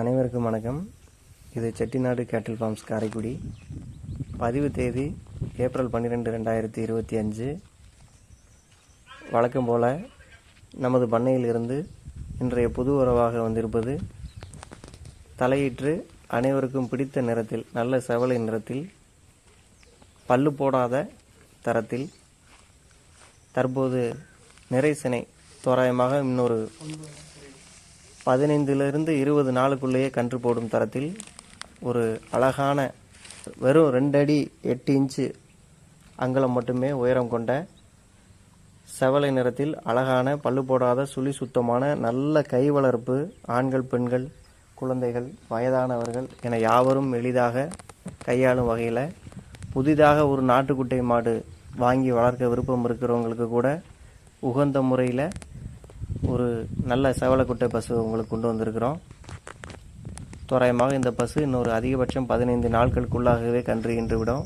அனைவருக்கும் வணக்கம். இது செட்டிநாடு கேட்டில் ஃபார்ம்ஸ் காரைக்குடி. பதிவு தேதி ஏப்ரல் பன்னிரெண்டு ரெண்டாயிரத்தி இருபத்தி அஞ்சு. வழக்கம் போல் நமது பண்ணையிலிருந்து இன்றைய புது உறவாக வந்திருப்பது தலையிற்று அனைவருக்கும் பிடித்த நிறத்தில் நல்ல செவலை நிறத்தில் பல்லு போடாத தரத்தில் தற்போது நிறைசினை தோராயமாக இன்னொரு பதினைந்திலிருந்து இருபது நாளுக்குள்ளேயே கன்று போடும் தரத்தில் ஒரு அழகான வெறும் ரெண்டடி எட்டு இன்ச்சு அங்கலம் மட்டுமே உயரம் கொண்ட செவலை நிறத்தில் அழகான பல்லு போடாத சுழி சுத்தமான நல்ல கை வளர்ப்பு ஆண்கள் பெண்கள் குழந்தைகள் வயதானவர்கள் என யாவரும் எளிதாக கையாளும் வகையில் புதிதாக ஒரு நாட்டுக்குட்டை மாடு வாங்கி வளர்க்க விருப்பம் இருக்கிறவங்களுக்கு கூட உகந்த முறையில் ஒரு நல்ல செவலக்குட்டை பசு உங்களுக்கு கொண்டு வந்திருக்கிறோம். தோராயமாக இந்த பசு இன்னொரு அதிகபட்சம் பதினைந்து நாட்களுக்குள்ளாகவே கன்று ஈன்று விடும்.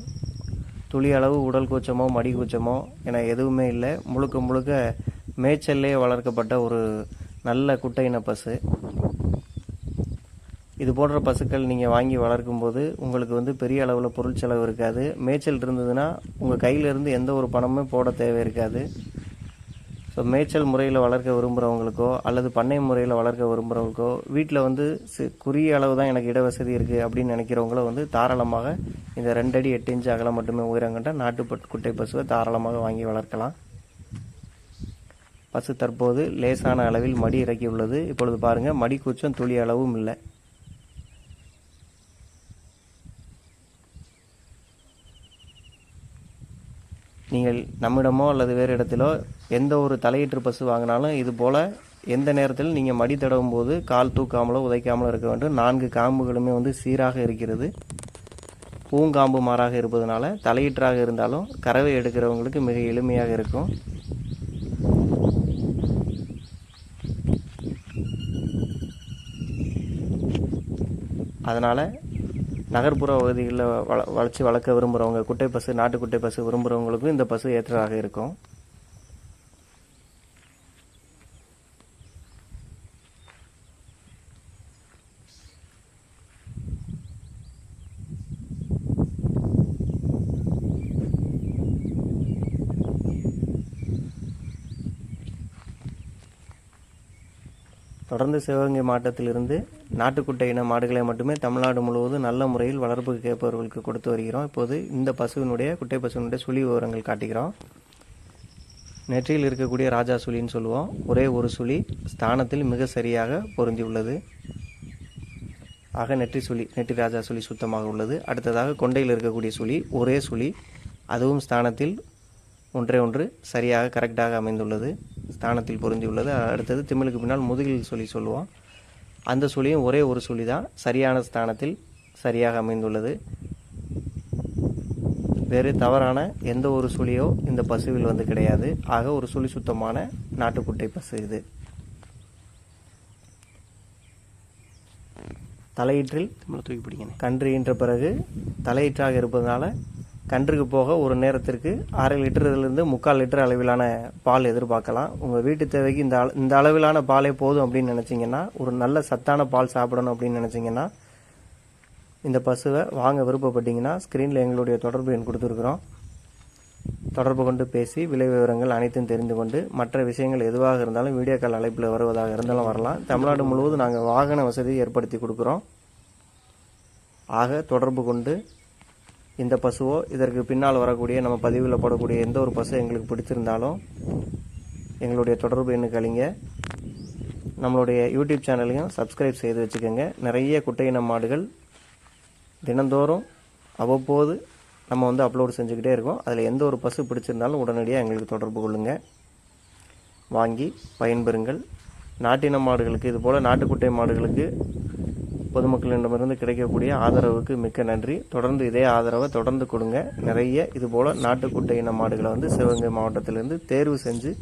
துளி அளவு உடல் கூச்சமோ மடி கூச்சமோ என எதுவுமே இல்லை. முழுக்க முழுக்க மேய்ச்சல்லே வளர்க்கப்பட்ட ஒரு நல்ல குட்டையின பசு. இது போன்ற பசுக்கள் நீங்கள் வாங்கி வளர்க்கும்போது உங்களுக்கு வந்து பெரிய அளவில் பொருள் செலவு இருக்காது. மேய்ச்சல் இருந்ததுன்னா உங்கள் கையிலிருந்து எந்த ஒரு பணமும் போட தேவை இருக்காது. ஸோ மேய்ச்சல் முறையில் வளர்க்க விரும்புகிறவங்களுக்கோ அல்லது பண்ணை முறையில் வளர்க்க விரும்புகிறவங்களுக்கோ வீட்டில் வந்து சி- குறுகிய அளவு தான் எனக்கு இட வசதி இருக்குது அப்படின்னு நினைக்கிறவங்கள வந்து தாராளமாக இந்த ரெண்டடி எட்டு இன்ச்சு அகலம் மட்டுமே உயரம் நாட்டு நாட்டுப்பட்டு குட்டை பசுவை தாராளமாக வாங்கி வளர்க்கலாம். பசு தற்போது லேசான அளவில் மடி இறக்கி உள்ளது இப்பொழுது பாருங்கள் மடி கூச்சம் துளி அளவும் இல்லை. நீங்கள் நம்மிடமோ அல்லது வேறு இடத்திலோ எந்த ஒரு தலையீட்டு பஸ் வாங்கினாலும் இது போல் எந்த நேரத்தில் நீங்கள் மடி தடவும் போது கால் தூக்காமலோ உதைக்காமலோ இருக்க வேண்டும். நான்கு காம்புகளுமே வந்து சீராக இருக்கிறது. பூங்காம்பு மாறாக இருப்பதனால தலையீற்றாக இருந்தாலும் கறவை எடுக்கிறவங்களுக்கு மிக எளிமையாக இருக்கும். அதனால் நகர்ப்புற பகுதிகளில் வள வளர்ச்சி வளர்க்க விரும்புகிறவங்க குட்டை பசு நாட்டு குட்டை பசு விரும்புகிறவங்களுக்கும் இந்த பசு ஏற்றதாக இருக்கும். தொடர்ந்து சிவகங்கை மாவட்டத்திலிருந்து நாட்டுக்குட்டை இன மாடுகளை மட்டுமே தமிழ்நாடு முழுவதும் நல்ல முறையில் வளர்ப்புக்கு கேட்பவர்களுக்கு கொடுத்து வருகிறோம். இப்போது இந்த பசுவினுடைய குட்டை பசுவினுடைய சுழி விவரங்கள் காட்டுகிறோம். நெற்றியில் இருக்கக்கூடிய ராஜா சுழின்னு சொல்லுவோம். ஒரே ஒரு சுழி ஸ்தானத்தில் மிக சரியாக பொருந்தியுள்ளது. ஆக நெற்றி சுழி நெற்றி ராஜா சுழி சுத்தமாக உள்ளது. அடுத்ததாக கொண்டையில் இருக்கக்கூடிய சுழி ஒரே சுழி அதுவும் ஸ்தானத்தில் ஒன்றே ஒன்று சரியாக கரெக்டாக அமைந்துள்ளது. ஸ்தானத்தில் பொருந்தியுள்ளது. அடுத்தது திமிலுக்கு பின்னால் முதுகில் சுழி சொல்லுவோம். அந்த சுழியும் ஒரே ஒரு சுழி தான் சரியான ஸ்தானத்தில் சரியாக அமைந்துள்ளது. வேறு தவறான எந்த ஒரு சுழியோ இந்த பசுவில் வந்து கிடையாது. ஆக ஒரு சுழி சுத்தமான நாட்டுக்குட்டை பசு இது. தலையீற்றில் கன்று ஈன்ற பிறகு தலையீற்றாக இருப்பதனால கன்றுக்கு போக ஒரு நேரத்திற்கு அரை லிட்டரிலிருந்து முக்கால் லிட்டர் அளவிலான பால் எதிர்பார்க்கலாம். உங்கள் வீட்டு தேவைக்கு இந்த அள- இந்த அளவிலான பாலே போதும் அப்படின்னு நினச்சிங்கன்னா ஒரு நல்ல சத்தான பால் சாப்பிடணும் அப்படின்னு நினச்சிங்கன்னா இந்த பசுவை வாங்க விருப்பப்பட்டீங்கன்னா ஸ்க்ரீனில் எங்களுடைய தொடர்பு எண் கொடுத்துருக்குறோம். தொடர்பு கொண்டு பேசி விலை விவரங்கள் அனைத்தும் தெரிந்து கொண்டு மற்ற விஷயங்கள் எதுவாக இருந்தாலும் வீடியோ கால் அழைப்பில் வருவதாக இருந்தாலும் வரலாம். தமிழ்நாடு முழுவதும் நாங்கள் வாகன வசதி ஏற்படுத்தி கொடுக்குறோம். ஆக தொடர்பு கொண்டு இந்த பசுவோ இதற்கு பின்னால் வரக்கூடிய நம்ம பதிவில் போடக்கூடிய எந்த ஒரு பசு எங்களுக்கு பிடிச்சிருந்தாலும் எங்களுடைய தொடர்பு எண்ணுக்கு அழிங்க. நம்மளுடைய யூடியூப் சேனலையும் சப்ஸ்கிரைப் செய்து வச்சுக்கோங்க. நிறைய குட்டையின மாடுகள் தினந்தோறும் அவ்வப்போது நம்ம வந்து அப்லோடு செஞ்சுக்கிட்டே இருக்கோம். அதில் எந்த ஒரு பசு பிடிச்சிருந்தாலும் உடனடியாக எங்களுக்கு தொடர்பு கொள்ளுங்கள் வாங்கி பயன்பெறுங்கள். நாட்டின மாடுகளுக்கு இதுபோல் நாட்டுக்குட்டை மாடுகளுக்கு பொதுமக்களிடமிருந்து கிடைக்கக்கூடிய ஆதரவுக்கு மிக்க நன்றி. தொடர்ந்து இதே ஆதரவை தொடர்ந்து கொடுங்க. நிறைய இதுபோல் நாட்டுக்குட்டை இன மாடுகளை வந்து சிவகங்கை மாவட்டத்திலிருந்து தேர்வு செஞ்சு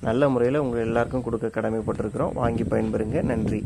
நல்ல முறையில் உங்கள் எல்லாருக்கும் கொடுக்க கடமைப்பட்டிருக்கிறோம். வாங்கி பயன்பெறுங்க. நன்றி.